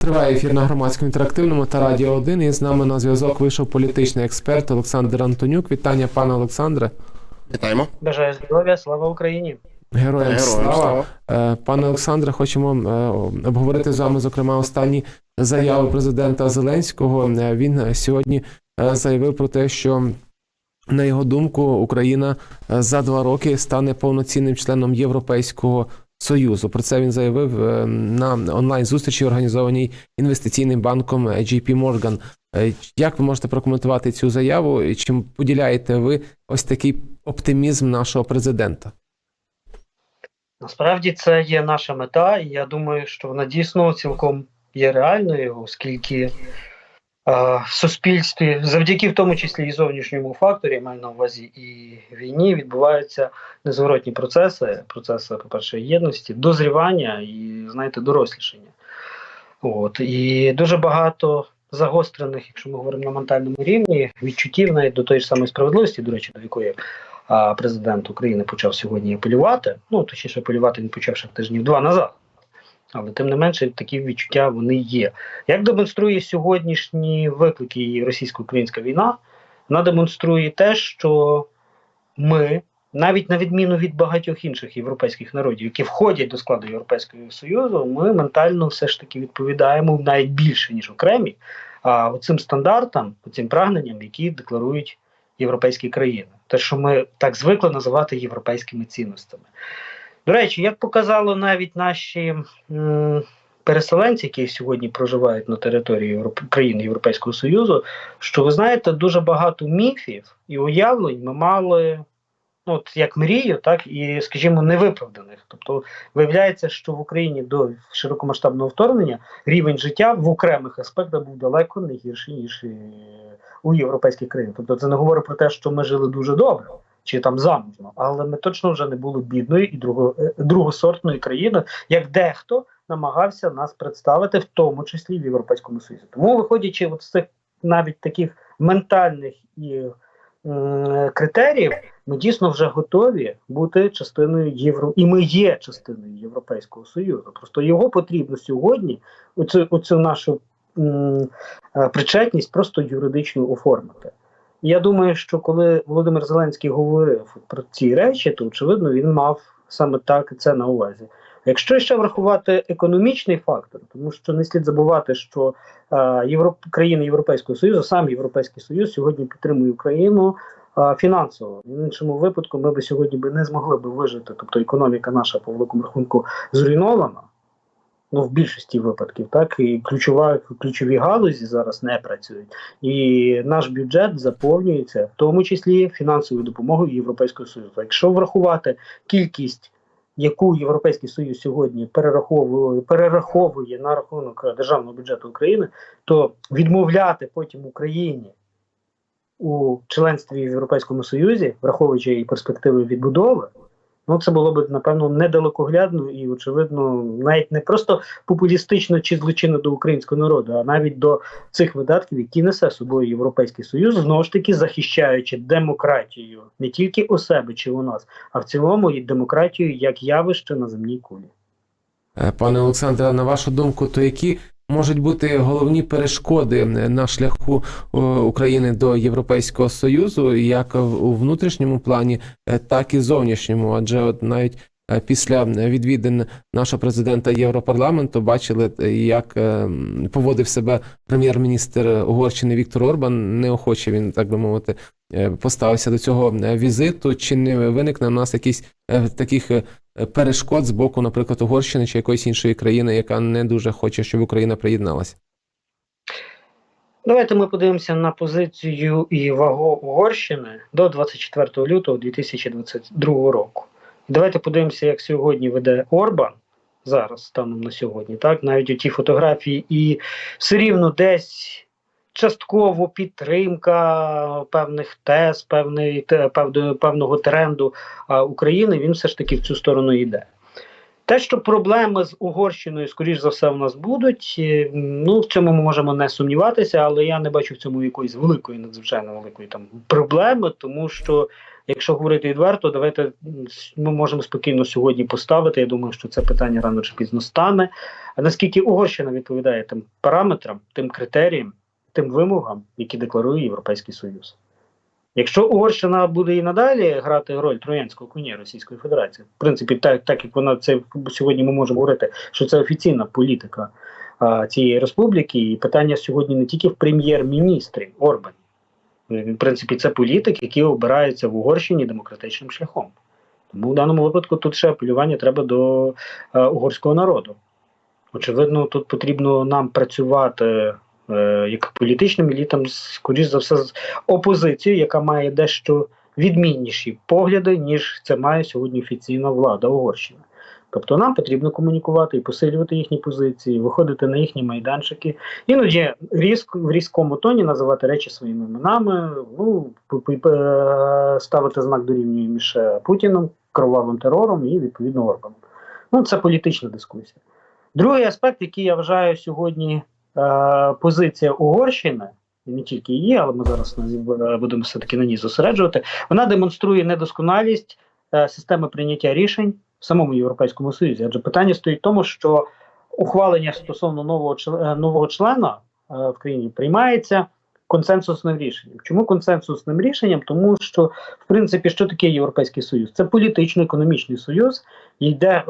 Триває ефір на громадському інтерактивному та радіо 1. І з нами на зв'язок вийшов політичний експерт Олександр Антонюк. Вітання, пане Олександре. Вітаємо. Бажаю здоров'я, слава Україні. Героям, Героям слава. слава. Е, Пане Олександре, хочемо е, обговорити з вами, зокрема, останні заяви президента Зеленського. Е, Він сьогодні заявив про те, що. На його думку, Україна е, за два роки стане повноцінним членом Європейського Союзу. Про це він заявив е, на онлайн зустрічі, організованій інвестиційним банком JP Morgan. Е, Як ви можете прокоментувати цю заяву? І Чим поділяєте ви ось такий оптимізм нашого президента? Насправді це є наша мета, і я думаю, що вона дійсно цілком є реальною, оскільки е, в суспільстві, завдяки в тому числі і зовнішньому факторі, я маю на увазі і війні, відбуваються незворотні процеси. Процеси, по-перше, єдності, дозрівання і, знаєте, дорослішання. От і дуже багато загострених, якщо ми говоримо на ментальному рівні, відчуттів навіть до тої ж самої справедливості, до речі, до якої президент України почав сьогодні апелювати. Ну точніше, апелювати він почав ще тижнів два назад. Але тим не менше такі відчуття вони є. Як демонструє сьогоднішні виклики російсько-українська війна, вона демонструє те, що ми, навіть на відміну від багатьох інших європейських народів, які входять до складу Європейського Союзу, ми ментально все ж таки відповідаємо навіть більше, ніж окремі, а оцим стандартам, оцим прагненням, які декларують європейські країни. Те, що ми так звикли називати європейськими цінностями. До речі, як показало навіть наші м, переселенці, які сьогодні проживають на території Європ... країн Європейського Союзу, що ви знаєте, дуже багато міфів і уявлень ми мали. ну, От як мрію, так і, скажімо, невиправданих. Тобто, виявляється, що в Україні до широкомасштабного вторгнення рівень життя в окремих аспектах був далеко не гірший, ніж е, у європейських країнах. Тобто, це не говорить про те, що ми жили дуже добре чи там заможно, але ми точно вже не були бідною і друго, е, другосортною країною, як дехто намагався нас представити, в тому числі в Європейському Союзі. Тому, виходячи от з цих навіть таких ментальних і м, критеріїв, ми дійсно вже готові бути частиною євро, і ми є частиною Європейського Союзу. Просто його потрібно сьогодні, оцю, оцю нашу е, причетність просто юридично оформити. Я думаю, що коли Володимир Зеленський говорив про ці речі, то очевидно він мав саме так це на увазі. Якщо ще врахувати економічний фактор, тому що не слід забувати, що е, Європ... країни Європейського Союзу, сам Європейський Союз сьогодні підтримує Україну е, фінансово. В іншому випадку ми би сьогодні би не змогли би вижити. Тобто економіка наша по великому рахунку зруйнована. Ну, в більшості випадків, так і ключова ключові галузі зараз не працюють, і наш бюджет заповнюється, в тому числі фінансовою допомогою Європейського Союзу. Якщо врахувати кількість, яку Європейський Союз сьогодні перераховує, перераховує на рахунок державного бюджету України, то відмовляти потім Україні у членстві в Європейському Союзі, враховуючи і перспективи відбудови. Ну, це було б напевно недалекоглядно і, очевидно, навіть не просто популістично чи злочинно до українського народу, а навіть до цих видатків, які несе собою Європейський Союз, знову ж таки захищаючи демократію не тільки у себе чи у нас, а в цілому і демократію як явище на земній кулі. Е, Пане Олександре, на вашу думку, то які можуть бути головні перешкоди на шляху е, України до Європейського Союзу, як у внутрішньому плані, е, так і зовнішньому? Адже от навіть е, після відвідин нашого президента Європарламенту бачили, як поводив себе прем'єр-міністр Угорщини Віктор Орбан. Неохоче він, так би мовити, поставився до цього візиту. Чи не виникне в нас якісь таких перешкод з боку, наприклад, Угорщини чи якоїсь іншої країни, яка не дуже хоче, щоб Україна приєдналася? Давайте ми подивимося на позицію і вагу Угорщини до 24 лютого 2022 року. Давайте подивимося, як сьогодні веде Орбан зараз, станом на сьогодні, так навіть у ті фотографії, і все рівно десь частково підтримка певних тез, певний, певного, тренду України, він все ж таки в цю сторону йде. Те, що проблеми з Угорщиною, скоріш за все, у нас будуть. е, Ну в цьому ми можемо не сумніватися, але я не бачу в цьому якоїсь великої, надзвичайно великої там проблеми, тому що. Якщо говорити відверто, давайте ми можемо спокійно сьогодні поставити. Я думаю, що це питання рано чи пізно стане. Наскільки Угорщина відповідає тим параметрам, тим критеріям, тим вимогам, які декларує Європейський Союз? Якщо Угорщина буде і надалі грати роль троянського коня Російської Федерації, в принципі, так, так як вона це сьогодні ми можемо говорити, що це офіційна політика а, цієї республіки, і питання сьогодні не тільки в прем'єр-міністрі Орбані. В принципі, це політик, який обирається в Угорщині демократичним шляхом. Тому в даному випадку тут ще апелювання треба до е, угорського народу. Очевидно, тут потрібно нам працювати як політичним елітам, скоріш за все, з опозицією, яка має дещо відмінніші погляди, ніж це має сьогодні офіційна влада Угорщини. Тобто нам потрібно комунікувати і посилювати їхні позиції, виходити на їхні майданчики, іноді різк, в різкому тоні називати речі своїми іменами, ну, е, ставити знак дорівнює між е, Путіном, кровавим терором і відповідно Орбаном. Ну, це політична дискусія. Другий аспект, який я вважаю сьогодні е, позиція Угорщини, не тільки її, але ми зараз е, будемо все-таки на ній зосереджувати, вона демонструє недосконалість е, системи прийняття рішень в самому Європейському Союзі. Адже питання стоїть в тому, що ухвалення стосовно нового, е, нового члена е, в країні приймається консенсусним рішенням. Чому консенсусним рішенням? Тому що, в принципі, що таке Європейський Союз? Це політично-економічний союз, і де е,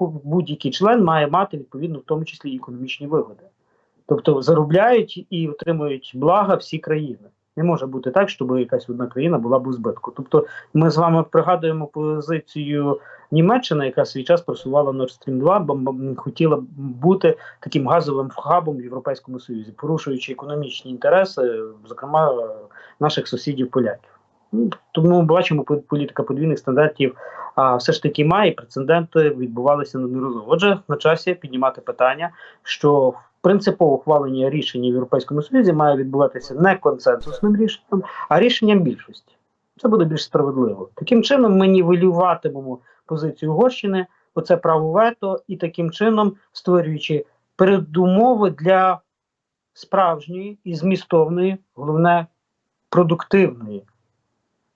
будь-який член має мати відповідно, в тому числі економічні вигоди. Тобто заробляють і отримують блага всі країни. Не може бути так, щоб якась одна країна була б у збитку. Тобто, ми з вами пригадуємо позицію Німеччини, яка свій час просувала Nord Stream 2, бо хотіла бути таким газовим хабом в Європейському Союзі, порушуючи економічні інтереси, зокрема наших сусідів поляків. Ну, Тому бачимо, по- політика подвійних стандартів а, все ж таки має прецеденти відбувалися неодноразово. Отже, на часі піднімати питання, що принципове ухвалення рішення в Європейському Союзі має відбуватися не консенсусним рішенням, а рішенням більшості. Це буде більш справедливо. Таким чином, ми нівелюватимемо позицію Угорщини, оце право вето, і таким чином створюючи передумови для справжньої і змістовної, головне продуктивної,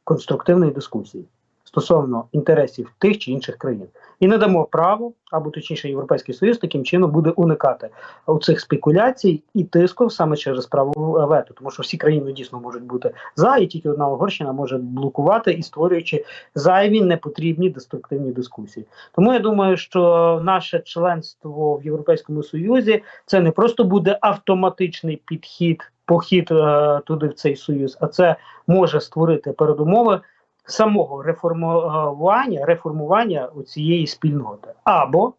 конструктивної дискусії стосовно інтересів тих чи інших країн. І не дамо право, або точніше, Європейський Союз таким чином буде уникати у цих спекуляцій і тиску саме через право вето, тому що всі країни дійсно можуть бути за, і тільки одна Угорщина може блокувати і створюючи зайві непотрібні деструктивні дискусії. Тому я думаю, що наше членство в Європейському Союзі це не просто буде автоматичний підхід, похід е, туди в цей союз, а це може створити передумови самого реформування, реформування цієї спільноти. Або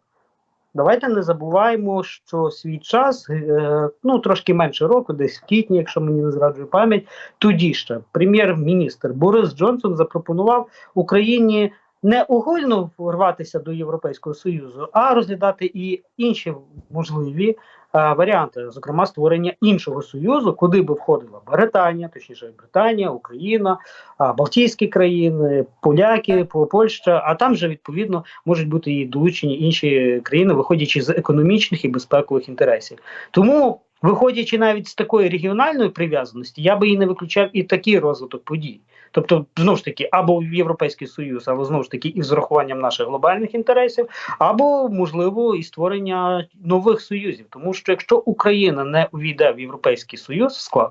давайте не забуваємо, що свій час, е, ну трошки менше року, десь в квітні, якщо мені не зраджує пам'ять, тоді ще прем'єр-міністр Борис Джонсон запропонував Україні не огульно рватися до Європейського союзу, а розглядати і інші можливі варіанти, зокрема створення іншого союзу, куди би входила Британія, точніше Британія, Україна, Балтійські країни, поляки, По- Польща. А там же відповідно можуть бути і долучені інші країни, виходячи з економічних і безпекових інтересів. Тому. Виходячи навіть з такої регіональної прив'язаності, я би і не виключав і такий розвиток подій. Тобто, знову ж таки, або в Європейський Союз, але знову ж таки із врахуванням наших глобальних інтересів, або можливо і створення нових союзів. Тому що якщо Україна не увійде в Європейський Союз в склад,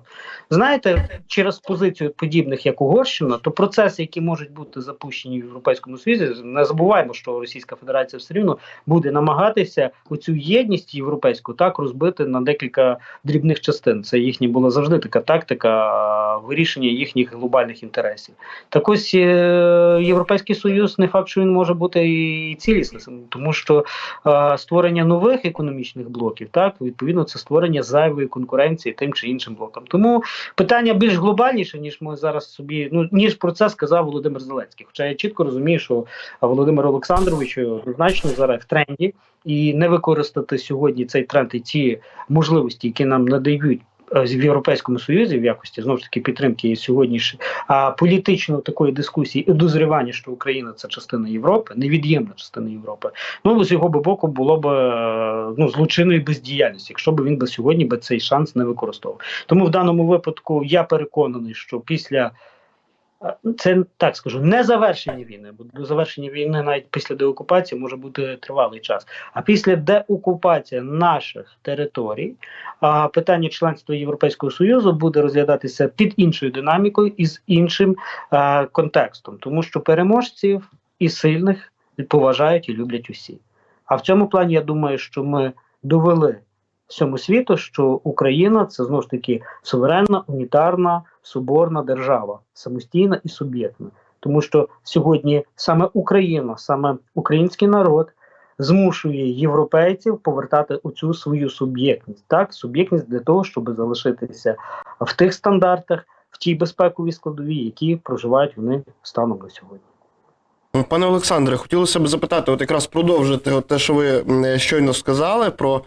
знаєте, через позицію подібних як Угорщина, то процеси, які можуть бути запущені в Європейському Союзі, не забуваємо, що Російська Федерація все рівно буде намагатися оцю єдність європейську так розбити на декілька дрібних частин. Це їхня була завжди така тактика вирішення їхніх глобальних інтересів. Так ось е, Європейський Союз не факт, що він може бути і цілісним, тому що створення нових економічних блоків, так відповідно, це створення зайвої конкуренції тим чи іншим блокам. Тому питання більш глобальніше, ніж ми зараз собі, ну ніж про це сказав Володимир Зеленський. Хоча я чітко розумію, що Володимир Олександрович однозначно зараз в тренді, і не використати сьогодні цей тренд і ці можливості, які нам надають е, в Європейському Союзі в якості знову ж таки підтримки сьогодні а політичної такої дискусії і дозрівання, що Україна це частина Європи, невід'ємна частина Європи. Ну з його боку було б е, ну злочинною бездіяльність, якщо б він би сьогодні би цей шанс не використовував. Тому в даному випадку я переконаний, що після це так скажу, не завершення війни, бо до завершення війни навіть після деокупації може бути тривалий час. А після деокупації наших територій а, питання членства Європейського Союзу буде розглядатися під іншою динамікою і з іншим е, контекстом, тому що переможців і сильних поважають і люблять усі. А в цьому плані я думаю, що ми довели всьому світу, що Україна це знову ж таки суверенна, унітарна, соборна держава, самостійна і суб'єктна. Тому що сьогодні саме Україна, саме український народ змушує європейців повертати оцю свою суб'єктність, так суб'єктність для того, щоб залишитися в тих стандартах, в тій безпековій складовій, які проживають вони станом на сьогодні. Пане Олександре, хотілося б запитати, от якраз продовжити от те, що ви щойно сказали про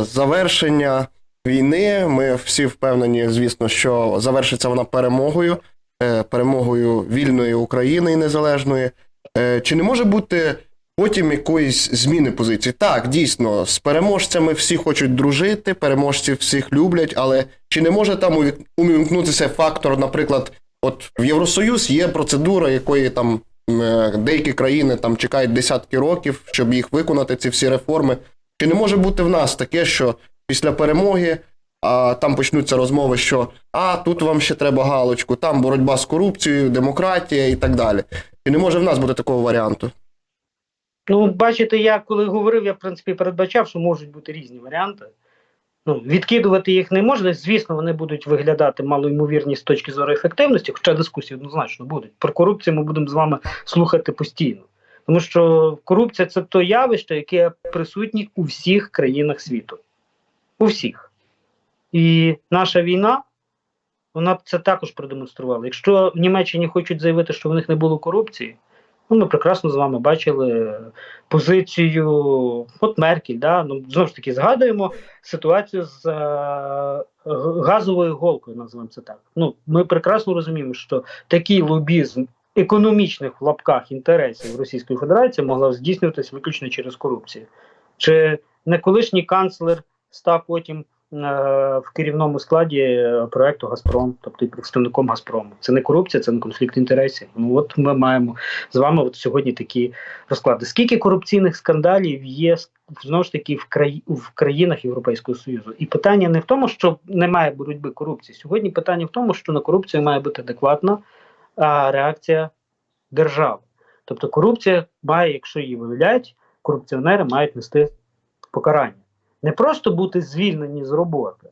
завершення війни. Ми всі впевнені, звісно, що завершиться вона перемогою, е, перемогою вільної України і незалежної. Е, чи не може бути потім якоїсь зміни позиції? Так, дійсно, з переможцями всі хочуть дружити, переможців всіх люблять, але чи не може там увімкнутися фактор, наприклад, от в Євросоюз є процедура, якої там е, деякі країни там чекають десятки років, щоб їх виконати, ці всі реформи. Чи не може бути в нас таке, що після перемоги а, там почнуться розмови, що а тут вам ще треба галочку, там боротьба з корупцією, демократія і так далі. Чи не може в нас бути такого варіанту? Ну, бачите, я коли говорив, я в принципі передбачав, що можуть бути різні варіанти. Ну, відкидувати їх не можна. Звісно, вони будуть виглядати малоймовірні з точки зору ефективності, хоча дискусії однозначно будуть. Про корупцію ми будемо з вами слухати постійно. Тому що корупція це то явище, яке присутнє у всіх країнах світу. У всіх. І наша війна, вона це також продемонструвала. Якщо в Німеччині хочуть заявити, що в них не було корупції, ну ми прекрасно з вами бачили позицію от Меркель. Да? Ну, знову ж таки, згадуємо ситуацію з е, газовою голкою, називаємо це так. Ну, ми прекрасно розуміємо, що такий лобізм економічних в лапках інтересів Російської Федерації могла здійснюватися виключно через корупцію. Чи не колишній канцлер став потім е, в керівному складі е, проекту Газпром, тобто і представником Газпрому. Це не корупція, це не конфлікт інтересів. Ну от ми маємо з вами от сьогодні такі розклади. Скільки корупційних скандалів є знову ж таки в краї в країнах Європейського Союзу? І питання не в тому, що немає боротьби корупції. Сьогодні питання в тому, що на корупцію має бути адекватна реакція держави. Тобто корупція має, якщо її виявляють, корупціонери мають нести покарання. Не просто бути звільнені з роботи,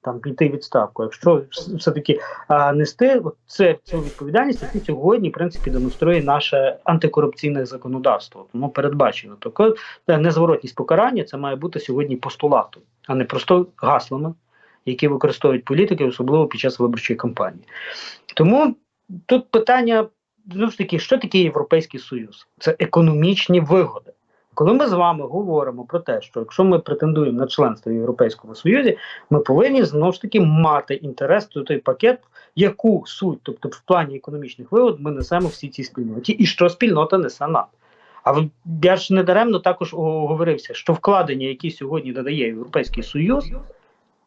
там піти відставку. Якщо все-таки нести це цю відповідальність, яку сьогодні, в принципі, демонструє наше антикорупційне законодавство. Тому передбачено. Тобто незворотність покарання це має бути сьогодні постулатом, а не просто гаслами, які використовують політики, особливо під час виборчої кампанії. Тому тут питання знову ж таки, що таке Європейський Союз? Це економічні вигоди. Коли ми з вами говоримо про те, що якщо ми претендуємо на членство в Європейському Союзі, ми повинні знову ж таки мати інтерес до той пакет, яку суть, тобто в плані економічних вигод, ми несемо всі ці спільноті, і що спільнота несе нам. А я ж недаремно також оговорився, що вкладення, які сьогодні додає Європейський Союз,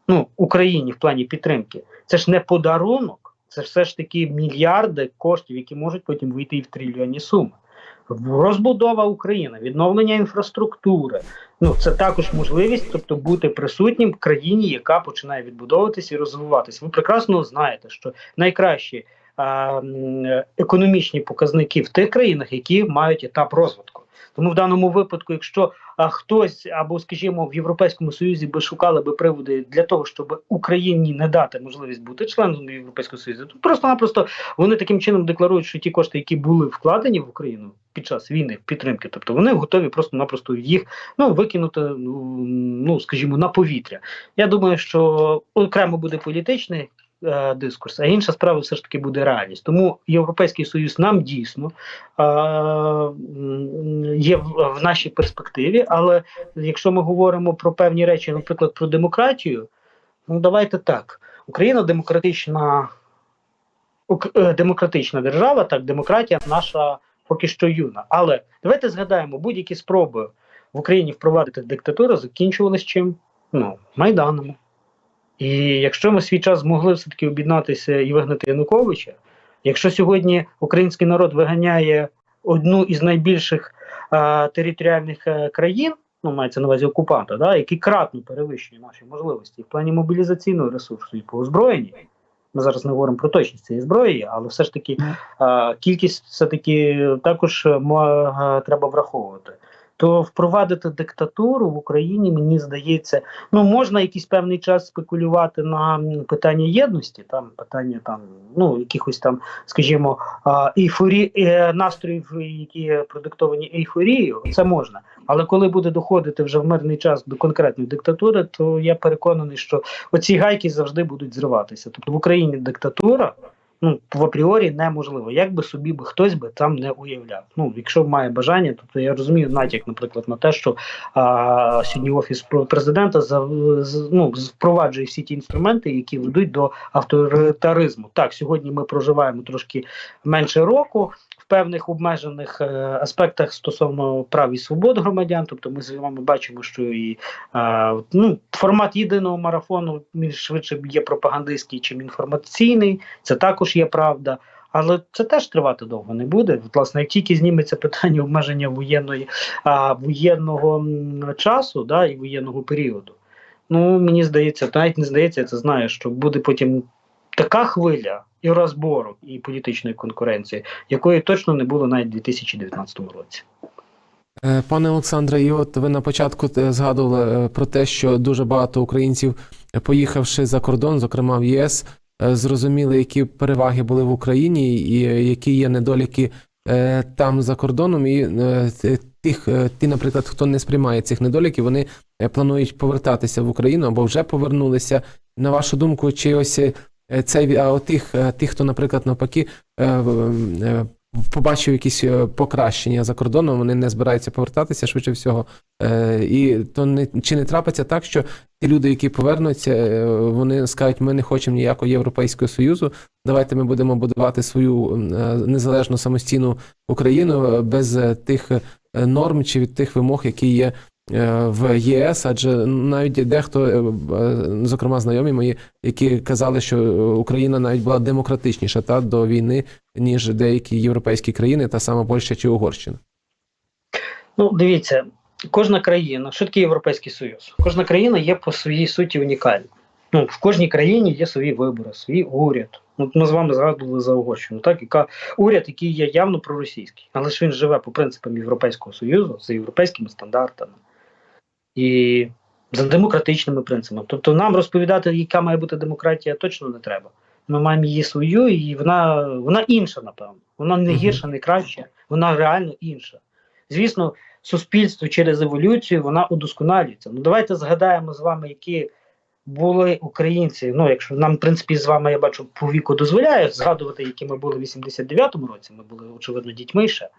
ну Україні в плані підтримки, це ж не подарунок, це все ж таки мільярди коштів, які можуть потім вийти і в трильйонні суми. Розбудова України, відновлення інфраструктури. Ну це також можливість, тобто бути присутнім в країні, яка починає відбудовуватися і розвиватися. Ви прекрасно знаєте, що найкращі економічні показники в тих країнах, які мають етап розвитку. Тому в даному випадку, якщо а, хтось або, скажімо, в Європейському Союзі би шукали би приводи для того, щоб Україні не дати можливість бути членом Європейського Союзу, то просто-напросто вони таким чином декларують, що ті кошти, які були вкладені в Україну під час війни, підтримки, тобто вони готові просто-напросто їх ну викинути, ну, ну скажімо, на повітря. Я думаю, що окремо буде політичний. Е, Дискурс, а інша справа все ж таки буде реальність. Тому Європейський Союз нам дійсно е, є в, в нашій перспективі. Але якщо ми говоримо про певні речі, наприклад, про демократію, Ну, давайте так. Україна демократична, е, демократична держава, так, демократія наша поки що юна. Але давайте згадаємо, будь-які спроби в Україні впровадити диктатуру закінчувалися чим? Ну, Майданами. І якщо ми свій час змогли все-таки об'єднатися і вигнати Януковича, якщо сьогодні український народ виганяє одну із найбільших е, територіальних е, країн, ну мається на увазі окупанта, да, який кратно перевищує наші можливості в плані мобілізаційного ресурсу і по озброєнні. Ми зараз не говоримо про точність цієї зброї, але все ж таки е, кількість все-таки також е, ма- е, треба враховувати. То впровадити диктатуру в Україні, мені здається, ну можна якийсь певний час спекулювати на питання єдності, там питання там, ну якихось там, скажімо, ейфорі, е, настроїв, які продиктовані ейфорією, це можна. Але коли буде доходити вже в мирний час до конкретної диктатури, то я переконаний, що оці гайки завжди будуть зриватися. Тобто в Україні диктатура. Ну, в апріорі неможливо, як би собі би хтось би там не уявляв. Ну, якщо має бажання, тобто я розумію натяк, наприклад, на те, що а, сьогодні офіс президента за, ну, впроваджує всі ті інструменти, які ведуть до авторитаризму. Так, сьогодні ми проживаємо трошки менше року певних обмежених е, аспектах стосовно прав і свобод громадян. Тобто, ми з вами бачимо, що і е, ну, формат єдиного марафону він швидше є пропагандистський, чим інформаційний. Це також є правда. Але це теж тривати довго не буде. Власне, як тільки зніметься питання обмеження воєнної а, воєнного часу, да, і воєнного періоду. Ну мені здається, навіть не здається, я це знаю, що буде потім така хвиля і розборок, і політичної конкуренції, якої точно не було навіть у 2019 році. Е, Пане Олександре, і от ви на початку е, згадували е, про те, що дуже багато українців, поїхавши за кордон, зокрема в ЄС, зрозуміли, які переваги були в Україні, і е, які є недоліки е, там за кордоном. І е, тих, е, ті, наприклад, хто не сприймає цих недоліків, вони е, планують повертатися в Україну або вже повернулися. На вашу думку, чи ось е, цей а тих, е, тих, хто, наприклад, навпаки, е, е, побачив якісь е, покращення за кордоном, вони не збираються повертатися швидше всього. Е, і то не чи не трапиться так, що ті люди, які повернуться, е, вони скажуть, ми не хочемо ніякого Європейського Союзу. Давайте ми будемо будувати свою незалежну самостійну Україну без тих норм чи від тих вимог, які є. Е, В ЄС, адже навіть дехто, е, е, зокрема знайомі мої, які казали, що Україна навіть була демократичніша та до війни, ніж деякі європейські країни, та сама Польща чи Угорщина. Ну, дивіться, кожна країна, що таке Європейський Союз? Кожна країна є по своїй суті унікальна. Ну, в кожній країні є свої вибори, свій уряд. Ну, ми з вами згадували за Угорщину, так, яка уряд, який є явно проросійський, але ж він живе по принципам Європейського Союзу за європейськими стандартами і за демократичними принципами. Тобто нам розповідати, яка має бути демократія, точно не треба. Ми маємо її свою, і вона, вона інша, напевно. Вона не гірша, не краща, вона реально інша. Звісно, суспільство через еволюцію вона удосконалюється. Ну давайте згадаємо з вами, які були українці. Ну, якщо нам, в принципі, з вами я бачу по віку дозволяє згадувати, які ми були в 89-му році. Ми були, очевидно, дітьми ще,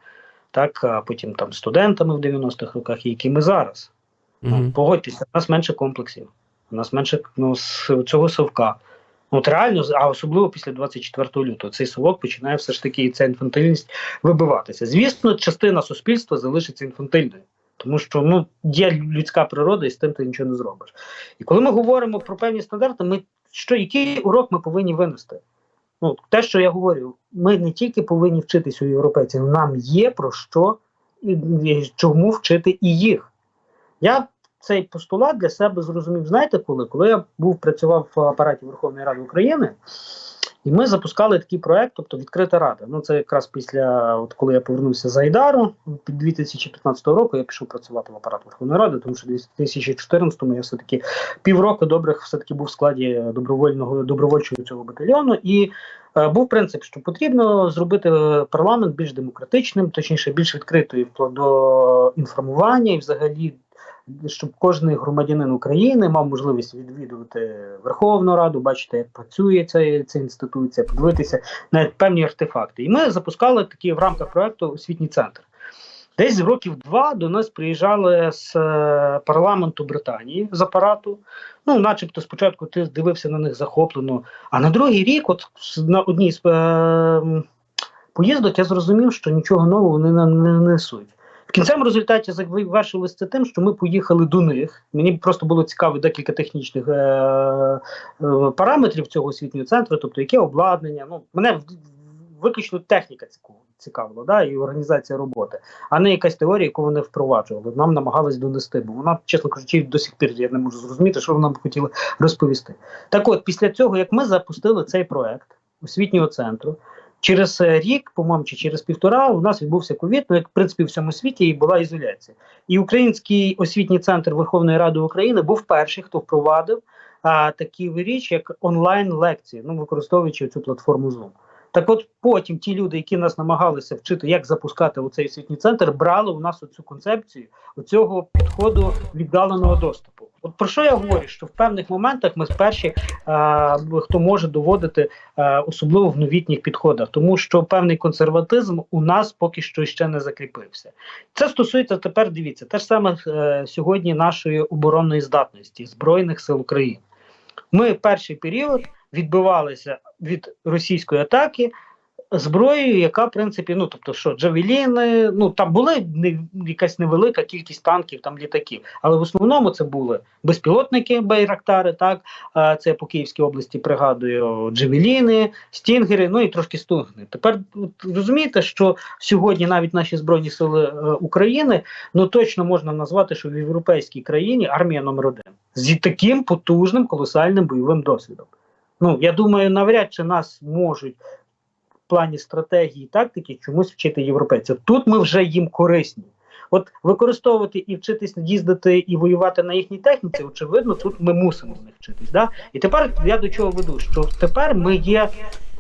так, а потім там студентами в 90-х роках, і які ми зараз. Ну, погодьтеся, у нас менше комплексів, у нас менше ну, цього совка. От реально, а особливо після 24 лютого, цей совок починає все ж таки і ця інфантильність вибиватися. Звісно, частина суспільства залишиться інфантильною, тому що ну, є людська природа, і з тим ти нічого не зробиш. І коли ми говоримо про певні стандарти, ми що, який урок ми повинні винести? Ну, те, що я говорю, ми не тільки повинні вчитись у європейців, нам є про що і чому вчити і їх. Я цей постулат для себе зрозумів. Знаєте коли? Коли я був працював в апараті Верховної Ради України, і ми запускали такий проект, тобто відкрита рада. Ну це якраз після, от коли я повернувся з Айдару під 2015 року, я пішов працювати в апарат Верховної Ради, тому що в 2014-му я все-таки півроку добрих все-таки був в складі добровольного добровольчого цього батальйону. І е, був принцип, що потрібно зробити парламент більш демократичним, точніше, більш відкритою до інформування і взагалі щоб кожен громадянин України мав можливість відвідувати Верховну Раду, бачити, як працює ця, ця інституція, подивитися на певні артефакти. І ми запускали такі в рамках проекту освітній центр. Десь років два до нас приїжджали з е, парламенту Британії з апарату. Ну, начебто, спочатку ти дивився на них захоплено. А на другий рік, от на одній з е, поїздок, я зрозумів, що нічого нового вони нам не несуть. В кінцевому результаті завершилось це тим, що ми поїхали до них. Мені просто було цікаво декілька технічних е, е, параметрів цього освітнього центру, тобто яке обладнання. Ну, мене виключно техніка цікавила, да, і організація роботи, а не якась теорія, яку вони впроваджували. Нам намагались донести, бо вона, чесно кажучи, до сих пір я не можу зрозуміти, що вони нам хотіли розповісти. Так от, після цього, як ми запустили цей проект освітнього центру, через е, рік, по-моєму, чи через півтора, у нас відбувся ковід, ну як в принципі в всьому світі і була ізоляція. І Український освітній центр Верховної Ради України був перший, хто впровадив а, такі річ, як онлайн лекції, ну використовуючи цю платформу Zoom. Так от потім ті люди, які нас намагалися вчити, як запускати у цей освітній центр, брали у нас оцю концепцію оцього підходу віддаленого доступу. От про що я говорю? Що в певних моментах ми перші, а, хто може доводити, а, особливо в новітніх підходах, тому що певний консерватизм у нас поки що ще не закріпився. Це стосується тепер. Дивіться, те ж саме е, сьогодні нашої оборонної здатності збройних сил України. Ми перший період відбивалися від російської атаки зброєю, яка в принципі, ну тобто, що джавеліни, ну там були не, якась невелика кількість танків, там літаків, але в основному це були безпілотники Байрактари, так це по Київській області пригадую джавеліни, стінгери, ну і трошки стугни. Тепер розумієте, що сьогодні навіть наші збройні сили е, України ну точно можна назвати, що в європейській країні армія номер один з таким потужним колосальним бойовим досвідом. Ну я думаю, навряд чи нас можуть в плані стратегії і тактики чомусь вчити європейці. Тут ми вже їм корисні. От використовувати і вчитись їздити і воювати на їхній техніці, очевидно, тут ми мусимо в них вчитись. Да? І тепер я до чого веду? Що тепер ми є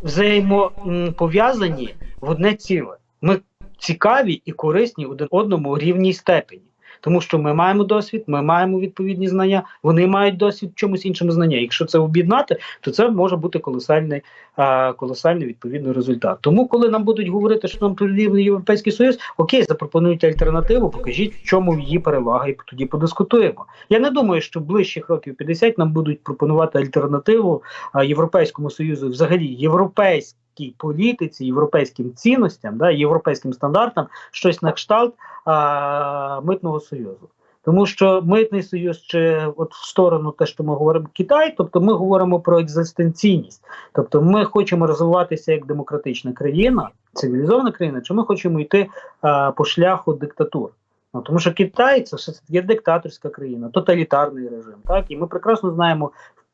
взаємопов'язані в одне ціле. Ми цікаві і корисні один одному у рівній степені. Тому що ми маємо досвід, ми маємо відповідні знання, вони мають досвід в чомусь іншому знання. Якщо це об'єднати, то це може бути колосальний, колосальний відповідний результат. Тому, коли нам будуть говорити, що нам потрібен європейський союз, окей, запропонуйте альтернативу, покажіть, в чому її перевага, і тоді подискутуємо. Я не думаю, що ближчих років 50 нам будуть пропонувати альтернативу європейському союзу, взагалі європейській політиці, європейським цінностям, да, європейським стандартам, щось на кшталт а, митного союзу. Тому що митний союз чи от в сторону те, що ми говоримо Китай, тобто ми говоримо про екзистенційність. Тобто ми хочемо розвиватися як демократична країна, цивілізована країна, чи ми хочемо йти а, по шляху диктатур. Ну, тому що Китай це все є диктаторська країна, тоталітарний режим. Так і ми прекрасно знаємо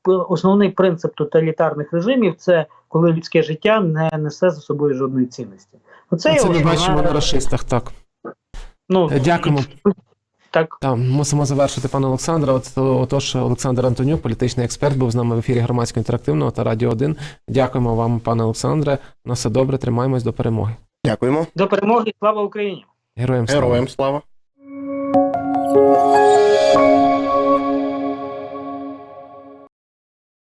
основний принцип тоталітарних режимів це коли людське життя не несе за собою жодної цінності. Оце це ми бачимо на расистах. Так ну е, дякуємо. Так, Там мусимо завершити пане Олександре. От, отож, Олександр Антонюк, політичний експерт, був з нами в ефірі громадського інтерактивного та радіо 1. Дякуємо вам, пане Олександре. На все добре. Тримаємось до перемоги. Дякуємо до перемоги. Слава Україні! Героям слава! Героям слава!